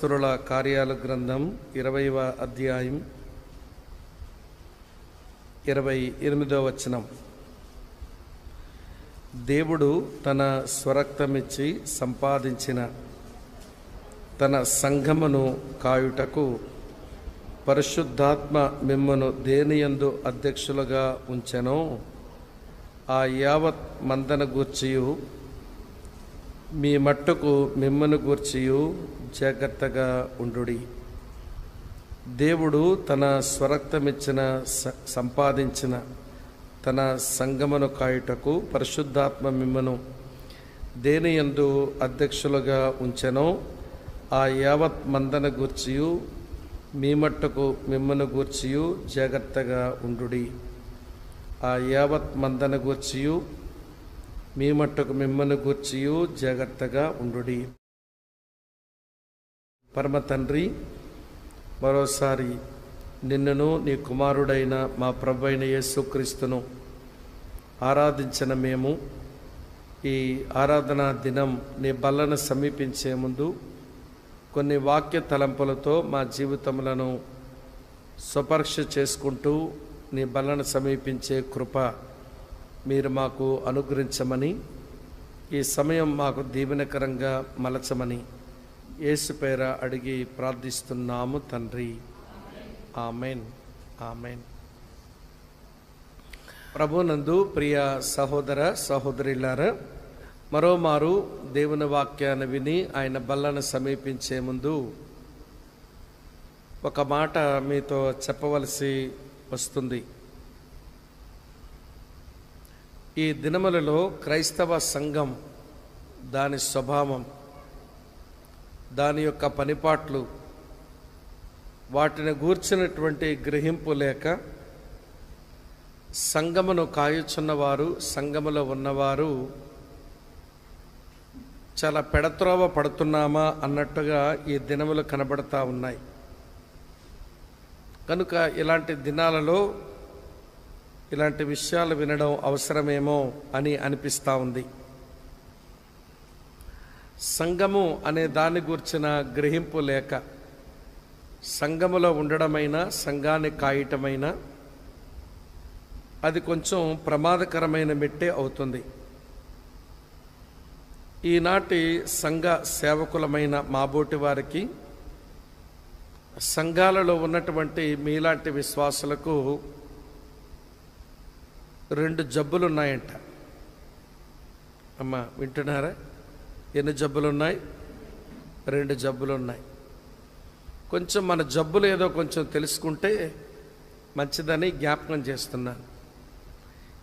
స్తురుల కార్యాల గ్రంథం ఇరవైవ అధ్యాయం ఇరవై ఎనిమిదవ వచనం. దేవుడు తన స్వరక్తమిచ్చి సంపాదించిన తన సంఘమును కాయుటకు పరిశుద్ధాత్మ మిమ్మను దేనియందు అధ్యక్షులుగా ఉంచెనో ఆ యావత్ మందన గూర్చియు మీ మట్టుకు మిమ్మను గూర్చియు జాగ్రత్తగా ఉండుడి. దేవుడు తన స్వరక్తమిచ్చిన స- సంపాదించిన తన సంగమను కాయుటకు పరిశుద్ధాత్మ మిమ్మను దేని యందు అధ్యక్షులుగా ఉంచెనో ఆ యావత్ మందన గూర్చియు మీ మట్టుకు మిమ్మను గూర్చియు జాగ్రత్తగా ఉండుడి. ఆ యావత్ మందన గూర్చియు మీ మట్టుకు మిమ్మను గూర్చియు జాగ్రత్తగా ఉండుడి. పరమ తండ్రి మరోసారి నిన్నును నీ కుమారుడైన మా ప్రభు అయిన యేసుక్రీస్తును ఆరాధించిన మేము ఈ ఆరాధనా దినం నీ బల్లను సమీపించే ముందు కొన్ని వాక్య తలంపులతో మా జీవితములను స్వపరీక్ష చేసుకుంటూ నీ బల్లను సమీపించే కృప మీరు మాకు అనుగ్రహించమని ఈ సమయం మాకు దీవెనకరంగా మలచమని యేసు పేర అడిగి ప్రార్థిస్తున్నాము తండ్రి. ఆమెన్. ఆమెన్. ప్రభునందు ప్రియ సహోదర సహోదరులారా మరోమారు దేవుని వాక్యాన్ని విని ఆయన బల్లను సమీపించే ముందు ఒక మాట మీతో చెప్పవలసి వస్తుంది. ఈ దినములలో క్రైస్తవ సంఘం దాని స్వభావం దాని యొక్క పనిపాట్లు వాటిని గూర్చినటువంటి గ్రహింపు లేక సంగమను కాయుచున్నవారు సంగములో ఉన్నవారు చాలా పెడత్రోవ పడుతున్నామా అన్నట్టుగా ఈ దినములు కనబడతా ఉన్నాయి. కనుక ఇలాంటి దినాలలో ఇలాంటి విషయాలు వినడం అవసరమేమో అని అనిపిస్తూ ఉంది. సంఘము అనే దాని గురించిన గ్రహింపు లేక సంఘములో ఉండడమైన సంఘాన్ని కాయటమైన అది కొంచెం ప్రమాదకరమైన మెట్టే అవుతుంది. ఈనాటి సంఘ సేవకులమైన మాబోటి వారికి సంఘాలలో ఉన్నటువంటి మీలాంటి విశ్వాసులకు రెండు జబ్బులు ఉన్నాయంట అమ్మ వింటున్నారా? ఎన్ని జబ్బులు ఉన్నాయి రెండు జబ్బులు ఉన్నాయి కొంచెం మన జబ్బులు ఏదో కొంచెం తెలుసుకుంటే మంచిదని జ్ఞాపకం చేస్తున్నాను.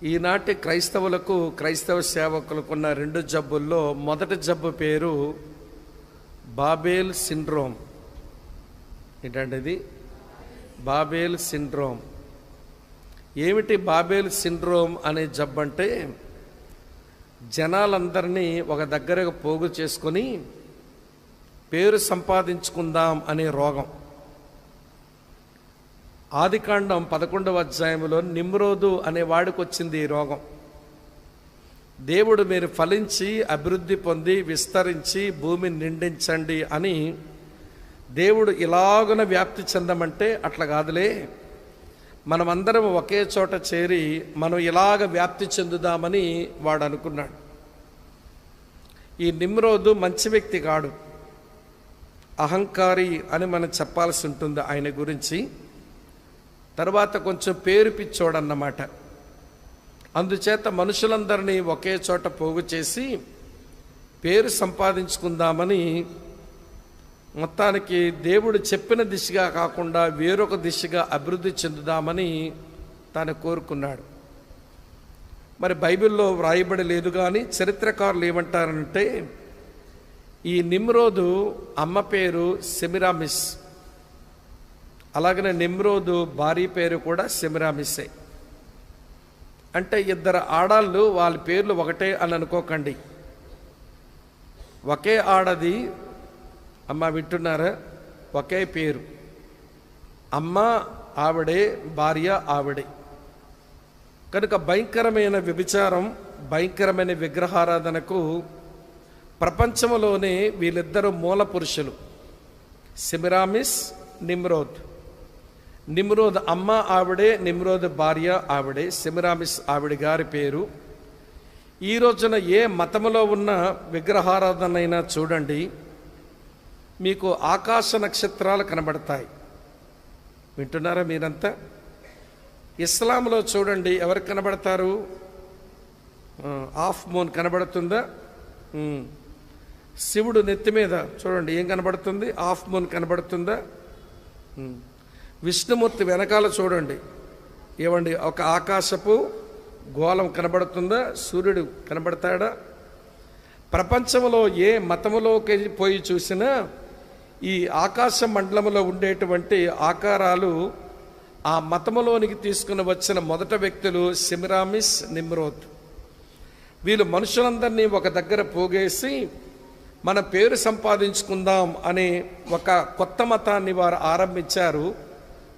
ఈనాటి క్రైస్తవులకు క్రైస్తవ సేవకులకు ఉన్న రెండు జబ్బుల్లో మొదటి జబ్బు పేరు బాబేల్ సిండ్రోమ్. ఏంటంటే ఇది బాబేల్ సిండ్రోమ్. ఏమిటి బాబేల్ సిండ్రోమ్ అనే జబ్బు అంటే జనాలందరినీ ఒక దగ్గరగా పోగు చేసుకొని పేరు సంపాదించుకుందాం అనే రోగం. ఆదికాండం పదకొండవ అధ్యాయంలో నిమ్రోదు అనే వాడికి వచ్చింది ఈ రోగం. దేవుడు మీరు ఫలించి అభివృద్ధి పొంది విస్తరించి భూమిని నిండించండి అని దేవుడు ఇలాగున వ్యాప్తి చెందమంటే అట్లా కాదులే. మనమందరం ఒకే చోట చేరి మనం ఇలాగ వ్యాప్తి చెందుదామని వాడు అనుకున్నాడు. ఈ నిమ్రోదు మంచి వ్యక్తి కాడు. అహంకారి అని మనం చెప్పాల్సి ఉంటుంది ఆయన గురించి. తర్వాత కొంచెం పేరు పిచ్చోడన్నమాట. అందుచేత మనుషులందరినీ ఒకే చోట పోగు చేసి పేరు సంపాదించుకుందామని మొత్తానికి దేవుడు చెప్పిన దిశగా కాకుండా వేరొక దిశగా అభివృద్ధి చెందుదామని తాను కోరుకున్నాడు. మరి బైబిల్లో వ్రాయబడి లేదు కానీ చరిత్రకారులు ఏమంటారంటే ఈ నిమ్రోదు అమ్మ పేరు సెమిరామిస్. అలాగనే నిమ్రోదు భార్య పేరు కూడా సెమిరామిస్సే అంటే ఇద్దరు ఆడాళ్ళు వాళ్ళ పేర్లు ఒకటే అని అనుకోకండి. ఒకే ఆడది అమ్మ వింటున్నారా? ఒకే పేరు. అమ్మ ఆవిడే భార్య ఆవిడే. కనుక భయంకరమైన వ్యభిచారం భయంకరమైన విగ్రహారాధనకు ప్రపంచంలోనే వీళ్ళిద్దరూ మూల పురుషులు. సిమిరామిస్ నిమ్రోద్. నిమ్రోద్ అమ్మ ఆవిడే నిమ్రోద్ భార్య ఆవిడే. సిమిరామిస్ ఆవిడ గారి పేరు. ఈ రోజున ఏ మతములో ఉన్న విగ్రహారాధనైనా చూడండి. మీకు ఆకాశ నక్షత్రాలు కనబడతాయి. వింటున్నారా మీరంతా? ఇస్లాంలో చూడండి ఎవరు కనబడతారు? ఆఫ్ మూన్ కనబడుతుందా? శివుడు నెత్తి మీద చూడండి ఏం కనబడుతుంది? ఆఫ్ మూన్ కనబడుతుందా? విష్ణుమూర్తి వెనకాల చూడండి. ఏమండి ఒక ఆకాశపు గోళం కనబడుతుందా? సూర్యుడు కనబడతాడా? ప్రపంచంలో ఏ మతములోకి పోయి చూసినా ఈ ఆకాశ మండలంలో ఉండేటువంటి ఆకారాలు ఆ మతములోనికి తీసుకుని వచ్చిన మొదట వ్యక్తులు సిమిరామిస్ నిమ్రోద్ వీళ్ళు మనుషులందరినీ ఒక దగ్గర పోగేసి మన పేరు సంపాదించుకుందాం అనే ఒక కొత్త మతాన్ని వారు ఆరంభించారు.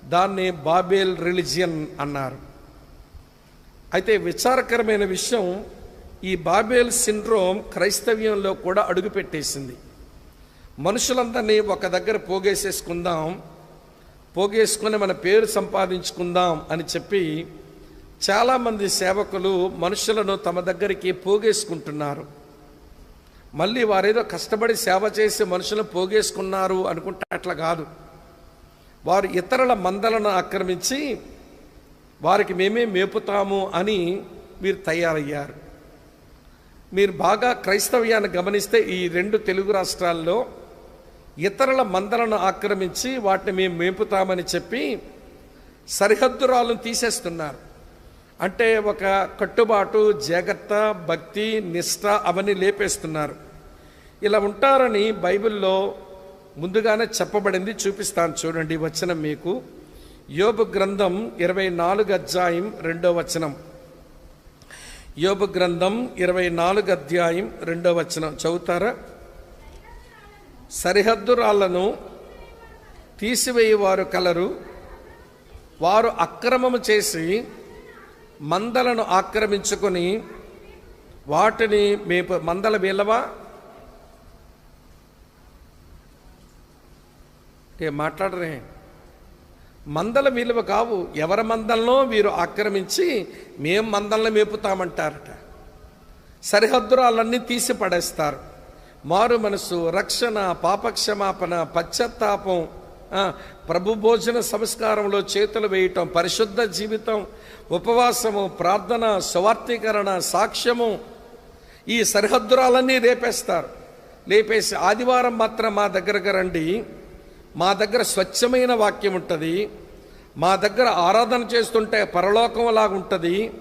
దాన్ని బాబేల్ రిలిజియన్ అన్నారు. అయితే విచారకరమైన విషయం ఈ బాబేల్ సిండ్రోమ్ క్రైస్తవ్యంలో కూడా అడుగుపెట్టేసింది. మనుషులందరినీ ఒక దగ్గర పోగేసేసుకుందాం పోగేసుకుని మన పేరు సంపాదించుకుందాం అని చెప్పి చాలామంది సేవకులు మనుషులను తమ దగ్గరికి పోగేసుకుంటున్నారు. మళ్ళీ వారేదో కష్టపడి సేవ చేసి మనుషులను పోగేసుకున్నారు అనుకుంటే అట్లా కాదు. వారు ఇతరుల మందలను ఆక్రమించి వారికి మేమే మేపుతాము అని మీరు తయారయ్యారు. మీరు బాగా క్రైస్తవ్యాన్ని గమనిస్తే ఈ రెండు తెలుగు రాష్ట్రాల్లో ఇతరుల మందలను ఆక్రమించి వాటిని మేము మేపుతామని చెప్పి సరిహద్దురాలను తీసేస్తున్నారు. అంటే ఒక కట్టుబాటు జాగ్రత్త భక్తి నిష్ట అవన్నీ లేపేస్తున్నారు. ఇలా ఉంటారని బైబిల్లో ముందుగానే చెప్పబడింది చూపిస్తాను చూడండి వచనం మీకు. యోబు గ్రంథం ఇరవై నాలుగు అధ్యాయం రెండో వచనం. యోబు గ్రంథం ఇరవై నాలుగు అధ్యాయం రెండో వచనం. చదువుతారా? సరిహద్దు రాళ్ళను తీసివేయువారు కలరు. వారు అక్రమము చేసి మందలను ఆక్రమించుకొని వాటిని మేపు మందల వీళ్ళవా? ఏ మాట్లాడరే. మందల విలువ కావు. ఎవరి మందలను వీరు ఆక్రమించి మేం మందలను మేపుతామంటారట. సరిహద్దురాలన్నీ తీసి పడేస్తారు మారు మనసు రక్షణ పాపక్షమాపణ పశ్చాత్తాపం ప్రభు భోజన సంస్కారంలో చేతులు వేయటం పరిశుద్ధ జీవితం ఉపవాసము ప్రార్థన స్వార్థీకరణ సాక్ష్యము. ఈ సరిహద్దురాలన్నీ రేపేస్తారు లేపేసి ఆదివారం మాత్రం మా దగ్గరకు రండి. మా దగ్గర స్వచ్ఛమైన వాక్యం ఉంటుంది. మా దగ్గర ఆరాధన చేస్తుంటే పరలోకంలాగా ఉంటుంది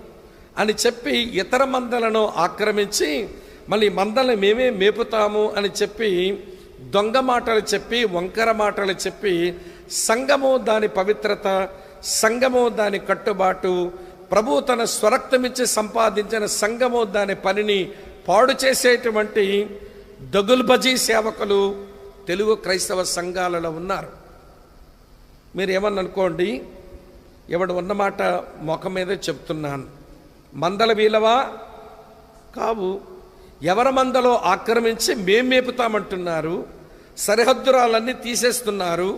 అని చెప్పి ఇతర మందలను ఆక్రమించి మళ్ళీ మందల్ని మేమే మేపుతాము అని చెప్పి దొంగ మాటలు చెప్పి వంకర మాటలు చెప్పి సంఘము దాని పవిత్రత సంఘము దాని కట్టుబాటు ప్రభు తన స్వరక్తమిచ్చి సంపాదించిన సంఘము దాని పనిని పాడు చేసేటువంటి దగుల్బజీ సేవకులు తెలుగు క్రైస్తవ సంఘాలలో ఉన్నారు. మీరు ఏమన్నా అనుకోండి ఎవడు ఉన్నమాట ముఖం మీదే చెప్తున్నాను. మందల వీలవా? కావు. ఎవరి మందలో ఆక్రమించి మేం మేపుతామంటున్నారు సరిహద్దురాలన్నీ తీసేస్తున్నారు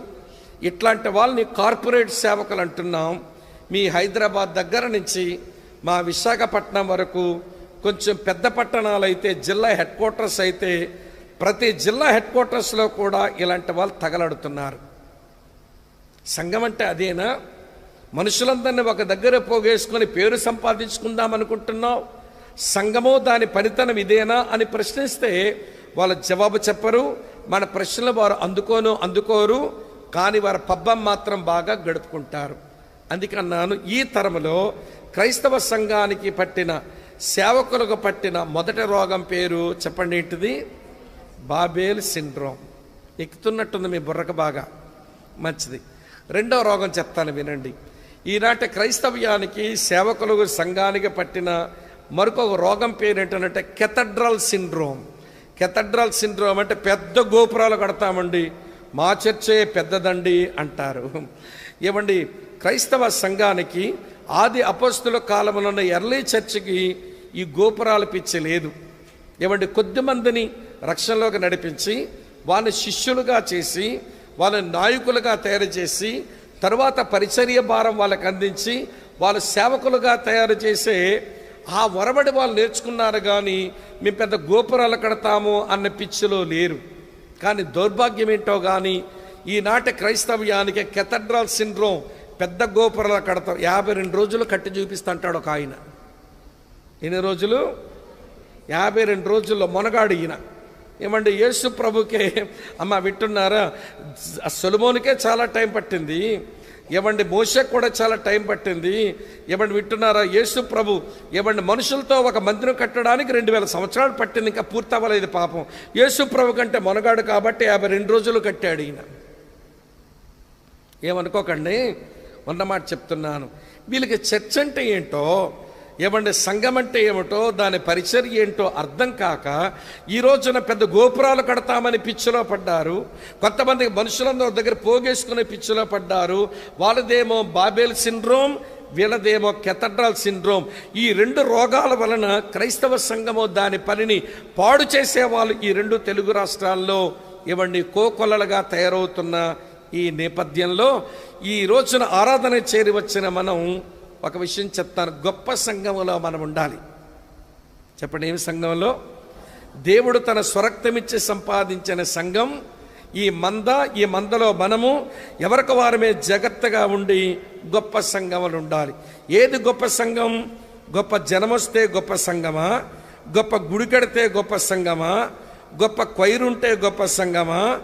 ఇట్లాంటి వాళ్ళని కార్పొరేట్ సేవకులు అంటున్నాం మీ హైదరాబాద్ దగ్గర నుంచి మా విశాఖపట్నం వరకు కొంచెం పెద్ద పట్టణాలు అయితే జిల్లా హెడ్ క్వార్టర్స్ అయితే ప్రతి జిల్లా హెడ్ క్వార్టర్స్లో కూడా ఇలాంటి వాళ్ళు తగలడుతున్నారు. సంఘం అంటే అదేనా? మనుషులందరినీ ఒక దగ్గర పోగేసుకొని పేరు సంపాదించుకుందాం అనుకుంటున్నావు సంఘము దాని పనితనం ఇదేనా అని ప్రశ్నిస్తే వాళ్ళ జవాబు చెప్పరు మన ప్రశ్నలు వారు అందుకోను అందుకోరు కానీ వారి పబ్బం మాత్రం బాగా గడుపుకుంటారు. అందుకన్నాను ఈ తరములో క్రైస్తవ సంఘానికి పట్టిన సేవకులకు పట్టిన మొదటి రోగం పేరు చెప్పండి ఏంటిది? బాబేల్ సిండ్రోమ్. ఎక్కుతున్నట్టుంది మీ బుర్రకు బాగా. మంచిది. రెండో రోగం చెప్తాను వినండి. ఈనాటి క్రైస్తవ్యానికి సేవకులకు సంఘానికి పట్టిన మరొక రోగం పేరు ఏంటంటే కెథడ్రల్ సిండ్రోమ్. కెథడ్రల్ సిండ్రోమ్ అంటే పెద్ద గోపురాలు కడతామండి. మా చర్చే పెద్దదండి అంటారు. ఏమండి క్రైస్తవ సంఘానికి ఆది అపస్తుల కాలంలో ఉన్న ఎర్లీ చర్చికి ఈ గోపురాలు పిచ్చి లేదు. ఏమంటే కొద్ది మందిని రక్షణలోకి నడిపించి వాళ్ళని శిష్యులుగా చేసి వాళ్ళని నాయకులుగా తయారు చేసి తర్వాత పరిచర్య భారం వాళ్ళకి అందించి వాళ్ళ సేవకులుగా తయారు చేసే ఆ వరబడి వాళ్ళు నేర్చుకున్నారు కానీ మేము పెద్ద గోపురాలు కడతాము అన్న పిచ్చిలో లేరు. కానీ దౌర్భాగ్యం ఏంటో కానీ ఈనాటి క్రైస్తవ్యానికి కెథడ్రాల్ సిండ్రోమ్ పెద్ద గోపురాలు కడతాం యాభై రెండు రోజులు కట్టి చూపిస్తుంటాడు ఒక ఆయన. ఎన్ని రోజులు? యాభై రెండు రోజుల్లో మొనగాడు ఈయన. ఏమండి యేసు ప్రభుకే అమ్మ వింటున్నారా? సొలమోనికే చాలా టైం పట్టింది. ఏమండి మోసకు కూడా చాలా టైం పట్టింది. ఏమండి వింటున్నారా? యేసు ప్రభు ఏమండి మనుషులతో ఒక మందిరం కట్టడానికి రెండు వేల సంవత్సరాలు పట్టింది ఇంకా పూర్తి అవ్వలేదు పాపం. యేసు ప్రభు కంటే మొనగాడు కాబట్టి యాభై రెండు రోజులు కట్టాడు ఈయన. ఏమనుకోకండి? ఉన్నమాట చెప్తున్నాను. వీళ్ళకి చర్చ్ అంటే ఏంటో ఏమంటే సంఘం అంటే ఏమిటో దాని పరిచర్య ఏంటో అర్థం కాక ఈ రోజున పెద్ద గోపురాలు కడతామని పిచ్చిలో పడ్డారు. కొంతమంది మనుషులందరూ దగ్గర పోగేసుకునే పిచ్చిలో పడ్డారు. వాళ్ళదేమో బాబేల్ సిండ్రోమ్ వీళ్ళదేమో కెథడ్రాల్ సిండ్రోమ్. ఈ రెండు రోగాల వలన క్రైస్తవ సంఘము దాని పనిని పాడు చేసేవాళ్ళు ఈ రెండు తెలుగు రాష్ట్రాల్లో ఇవ్వండి కోకొల్లలుగా తయారవుతున్న ఈ నేపథ్యంలో ఈ రోజున ఆరాధన చేరి వచ్చిన మనం ఒక విషయం చెప్తాను. గొప్ప సంఘంలో మనం ఉండాలి. చెప్పండి ఏమి సంఘంలో? దేవుడు తన స్వరక్తమిచ్చి సంపాదించిన సంఘం ఈ మంద ఈ మందలో మనము ఎవరికి వారమే జాగ్రత్తగా ఉండి గొప్ప సంఘములు ఉండాలి. ఏది గొప్ప సంఘం? గొప్ప జనమొస్తే గొప్ప సంఘమా? గొప్ప గుడి కడితే గొప్ప సంఘమా? గొప్ప కొయిరుంటే గొప్ప సంఘమా?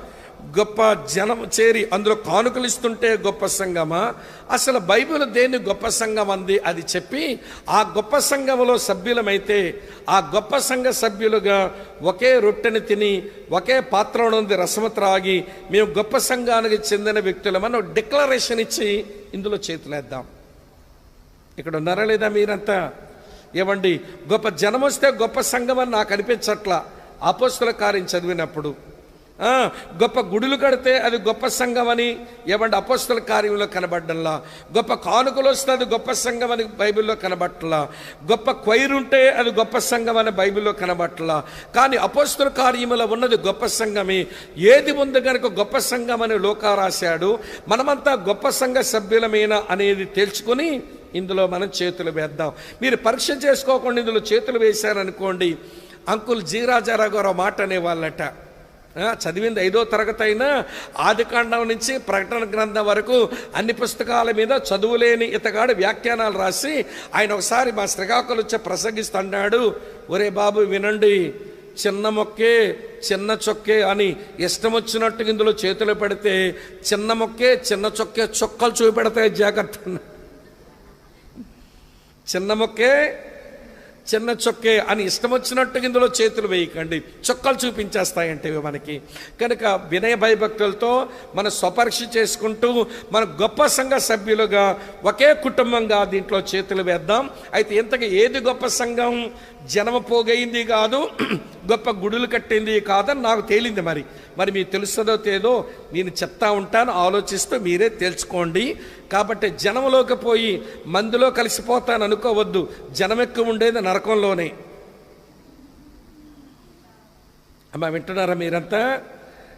గొప్ప జనం చేరి అందులో కానుకలు ఇస్తుంటే గొప్ప సంఘమా? అసలు బైబిల్ దేన్ని గొప్ప సంఘం అంది? అది చెప్పి ఆ గొప్ప సంఘములో సభ్యులమైతే ఆ గొప్ప సంఘ సభ్యులుగా ఒకే రొట్టెని తిని ఒకే పాత్ర నుండి రసము త్రాగి మేము గొప్ప సంఘానికి చెందిన వ్యక్తులమని ఒక డిక్లరేషన్ ఇచ్చి ఇందులో చేతులేద్దాం. ఇక్కడ ఉన్నారా లేదా మీరంతా? ఏమండి గొప్ప జనం వస్తే గొప్ప సంఘం అని నాకు అనిపించట్లా. అపోస్తుల కార్యం చదివినప్పుడు గొప్ప గుడులు కడితే అది గొప్ప సంఘం అని ఏమంటే అపోస్తుల కార్యంలో కనబడ్డంలా. గొప్ప కానుకలు వస్తే అది గొప్ప సంఘం అని బైబిల్లో కనబట్టలా. గొప్ప క్వైరుంటే అది గొప్ప సంఘం అని బైబిల్లో కనబట్టలా. కానీ అపోస్తుల కార్యములో ఉన్నది గొప్ప సంఘమే. ఏది ఉంది కనుక గొప్ప సంఘం అని లోకా రాశాడు మనమంతా గొప్ప సంఘ సభ్యులమేనా అనేది తెలుసుకొని ఇందులో మనం చేతులు వేద్దాం. మీరు పరీక్ష చేసుకోకుండా ఇందులో చేతులు వేశారనుకోండి అంకుల్ జీరాజారా గారు మాట అనేవాళ్ళట. చదివింది ఐదో తరగతి అయినా ఆదికాండం నుంచి ప్రకటన గ్రంథం వరకు అన్ని పుస్తకాల మీద చదువులేని ఇతగాడు వ్యాఖ్యానాలు రాసి ఆయన ఒకసారి మా శ్రీకాకుళం వచ్చి ప్రసంగిస్తున్నాడు ఒరే బాబు వినండి. చిన్న మొక్కే చిన్న చొక్కే అని ఇష్టం వచ్చినట్టు ఇందులో చేతులు పెడితే చిన్న మొక్కే చిన్న చొక్కే చొక్కలు చూపెడతాయి జాగ్రత్త చిన్న మొక్కే చిన్న చొక్కే అని ఇష్టం వచ్చినట్టు ఇందులో చేతులు వేయకండి. చొక్కలు చూపించేస్తాయంటే మనకి. కనుక వినయ భయభక్తులతో మన స్వపరీక్ష చేసుకుంటూ మన గొప్ప సంఘ సభ్యులుగా ఒకే కుటుంబంగా దీంట్లో చేతులు వేద్దాం. అయితే ఇంతకు ఏది గొప్ప సంఘం? జనమ పోగైంది కాదు గొప్ప గుడులు కట్టింది కాదని నాకు తేలింది మరి. మరి మీకు తెలుస్తుందో తేదో నేను చెప్తా ఉంటాను ఆలోచిస్తూ మీరే తెలుసుకోండి కాబట్టి జనంలోకి పోయి మందులో కలిసిపోతాను అనుకోవద్దు. జనం ఎక్కువ ఉండేది నరకంలోనే. అమ్మా వింటున్నారా మీరంతా?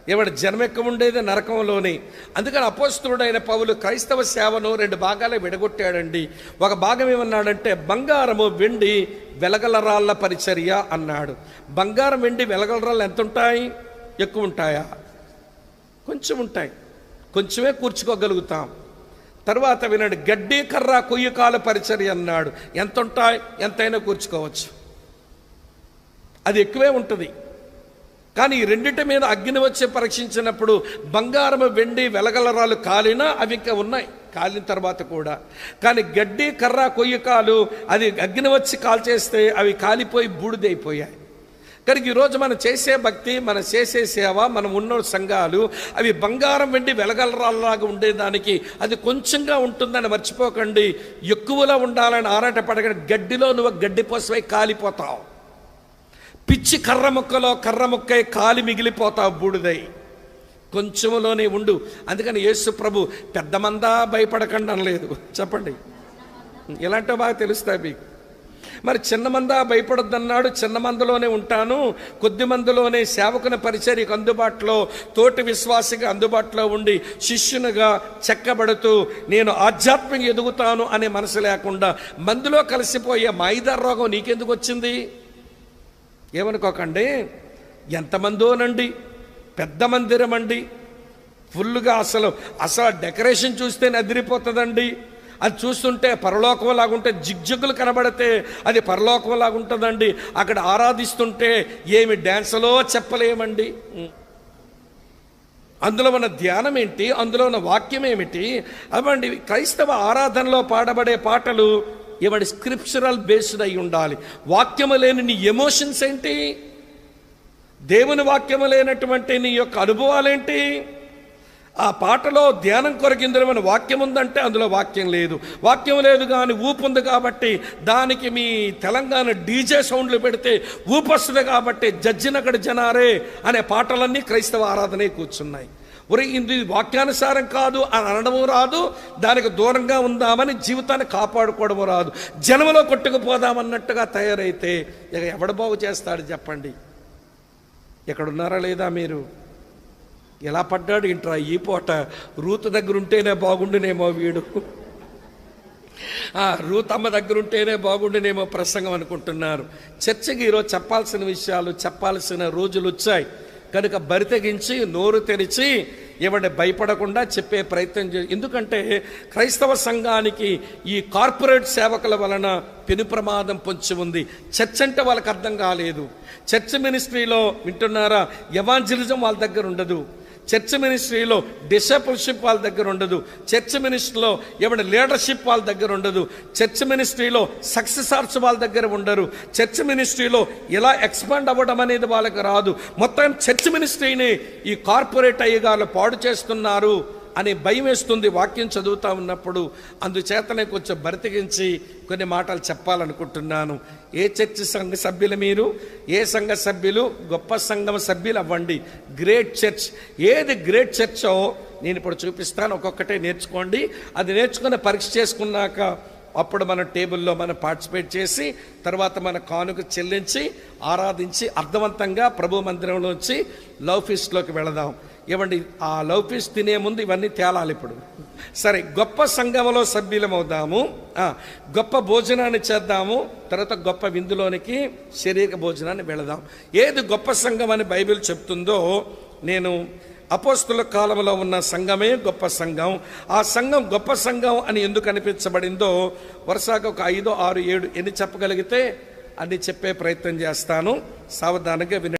ఏమంటే జనం ఎక్కువ ఉండేది నరకంలోనే. అందుకని అపోస్తుడైన పౌలు క్రైస్తవ సేవను రెండు భాగాలే విడగొట్టాడండి. ఒక భాగం ఏమన్నాడంటే బంగారము వెండి వెలగలరాళ్ళ పరిచర్య అన్నాడు. బంగారం వెండి వెలగలరాళ్ళు ఎంత ఉంటాయి ఎక్కువ ఉంటాయా కొంచెం ఉంటాయి కొంచెమే కూర్చుకోగలుగుతాం. తర్వాత వినండి గడ్డి కర్ర కొయ్యకాల పరిచర్య అన్నాడు. ఎంత ఉంటాయి ఎంతైనా కూర్చుకోవచ్చు. అది ఎక్కువే ఉంటుంది. కానీ ఈ రెండింటి మీద అగ్ని వచ్చి పరీక్షించినప్పుడు బంగారం వెండి వెలగలరాలు కాలినా అవి ఇంకా ఉన్నాయి. కాలిన తర్వాత కూడా. కానీ గడ్డి కర్ర కొయ్యకాలు అది అగ్ని వచ్చి కాల్చేస్తే అవి కాలిపోయి బూడిదైపోయాయి. కనుక ఈరోజు మనం చేసే భక్తి మనం చేసే సేవ మనం ఉన్న సంఘాలు అవి బంగారం వెండి వెలగలరాలాగా ఉండేదానికి అది కొంచెంగా ఉంటుందని మర్చిపోకండి. ఎక్కువలో ఉండాలని ఆరాటపడకండి. గడ్డిలో నువ్వు గడ్డి పోసవై కాలిపోతావు. పిచ్చి కర్ర ముక్కలో కర్ర ముక్కై కాలి మిగిలిపోతావు బూడిదై. కొంచెంలోనే ఉండు. అందుకని యేసు ప్రభు పెద్దమందా భయపడకండి అనలేదు. చెప్పండి. ఇలాంటివి బాగా తెలుస్తాయి మీకు. మరి చిన్న మంద భయపడొద్దన్నాడు చిన్న మందులోనే ఉంటాను కొద్ది మందిలోనే సేవకుని పరిచర్యకు అందుబాటులో తోటి విశ్వాసిగా అందుబాటులో ఉండి శిష్యునిగా చెక్కబడుతూ నేను ఆధ్యాత్మిక ఎదుగుతాను అనే మనసు లేకుండా మందులో కలిసిపోయే మాయిదార్ రోగం నీకెందుకు వచ్చింది? ఏమనుకోకండి? ఎంతమందోనండి పెద్ద మందిరం అండి ఫుల్గా అసలు అసలు డెకరేషన్ చూస్తే అదిరిపోతుందండి. అది చూస్తుంటే పరలోకం లాగుంటే జిగ్జిగ్గులు కనబడితే అది పరలోకం లాగుంటుందండి అక్కడ ఆరాధిస్తుంటే ఏమి డ్యాన్సులో చెప్పలేమండి. అందులో ఉన్న ధ్యానం ఏంటి అందులో ఉన్న వాక్యం ఏమిటి అవండి క్రైస్తవ ఆరాధనలో పాడబడే పాటలు ఇవడి స్క్రిప్చరల్ బేస్డ్ అయి ఉండాలి. వాక్యము లేని నీ ఎమోషన్స్ ఏంటి? దేవుని వాక్యము లేనటువంటి నీ యొక్క అనుభవాలేంటి? ఆ పాటలో ధ్యానం కొరకు వాక్యం ఉందంటే అందులో వాక్యం లేదు. వాక్యం లేదు కానీ ఊపు ఉంది కాబట్టి దానికి మీ తెలంగాణ డీజే సౌండ్లు పెడితే ఊపు వస్తుంది కాబట్టి జడ్జినకడ జనారే అనే పాటలన్నీ క్రైస్తవ ఆరాధనే కూర్చున్నాయి. ఒరే ఇది వాక్యానుసారం కాదు అని అనడము రాదు. దానికి దూరంగా ఉందామని జీవితాన్ని కాపాడుకోవడము రాదు. జన్మలో కొట్టుకుపోదామన్నట్టుగా తయారైతే ఇక ఎవడ బాగు చేస్తాడు చెప్పండి. ఎక్కడున్నారా లేదా మీరు? ఎలా పడ్డాడు? ఇంట్రా ఈ పూట రూతు దగ్గర ఉంటేనే బాగుండునేమో వీడు. ఆ, రూత్ అమ్మ దగ్గర ఉంటేనే బాగుండునేమో ప్రసంగం అనుకుంటున్నారు. చర్చకి ఈరోజు చెప్పాల్సిన విషయాలు చెప్పాల్సిన రోజులు వచ్చాయి కనుక బరితెగించి నోరు తెరిచి ఏమంటే భయపడకుండా చెప్పే ప్రయత్నం చే ఎందుకంటే క్రైస్తవ సంఘానికి ఈ కార్పొరేట్ సేవకుల వలన పెను ప్రమాదం పొంచి ఉంది. చర్చ్ అంటే వాళ్ళకి అర్థం కాలేదు. చర్చ్ మినిస్ట్రీలో వింటున్నారా? ఎవాంజలిజం వాళ్ళ దగ్గర ఉండదు. చర్చ్ మినిస్ట్రీలో డిసైపుల్షిప్ వాళ్ళ దగ్గర ఉండదు. చర్చ్ మినిస్ట్రీలో ఏమైనా లీడర్షిప్ వాళ్ళ దగ్గర ఉండదు. చర్చ్ మినిస్ట్రీలో సక్సెసర్స్ వాళ్ళ దగ్గర ఉండరు. చర్చ్ మినిస్ట్రీలో ఎలా ఎక్స్పాండ్ అవ్వడం అనేది వాళ్ళకి రాదు. మొత్తం చర్చ్ మినిస్ట్రీని ఈ కార్పొరేట్ అయ్యగారు పాడు చేస్తున్నారు. అనే భయం వేస్తుంది వాక్యం చదువుతా ఉన్నప్పుడు అందుచేతనే కొంచెం బరితగించి కొన్ని మాటలు చెప్పాలనుకుంటున్నాను. ఏ చర్చి సంఘ సభ్యులు మీరు? ఏ సంఘ సభ్యులు? గొప్ప సంఘం సభ్యులు అవ్వండి. Great church. ఏది గ్రేట్ చర్చో నేను ఇప్పుడు చూపిస్తాను. ఒక్కొక్కటే నేర్చుకోండి. అది నేర్చుకుని పరీక్ష చేసుకున్నాక అప్పుడు మన టేబుల్లో మనం పార్టిసిపేట్ చేసి తర్వాత మన కానుక చెల్లించి ఆరాధించి అర్థవంతంగా ప్రభు మందిరంలోంచి లవ్ ఫీస్ట్లోకి వెళదాం. ఇవ్వండి ఆ లవ్ పీస్ తినే ముందు ఇవన్నీ తేలాలి ఇప్పుడు. సరే గొప్ప సంఘంలో సభ్యులమవుదాము. గొప్ప భోజనాన్ని చేద్దాము. తర్వాత గొప్ప విందులోనికి శరీర భోజనాన్ని వెళదాం. ఏది గొప్ప సంఘం అని బైబిల్ చెప్తుందో నేను అపోస్తుల కాలంలో ఉన్న సంఘమే గొప్ప సంఘం. ఆ సంఘం గొప్ప సంఘం అని ఎందుకు అనిపించబడిందో వరుసగా ఒక ఐదో ఆరు ఏడు ఎన్ని చెప్పగలిగితే అన్ని చెప్పే ప్రయత్నం చేస్తాను. సావధానంగా విన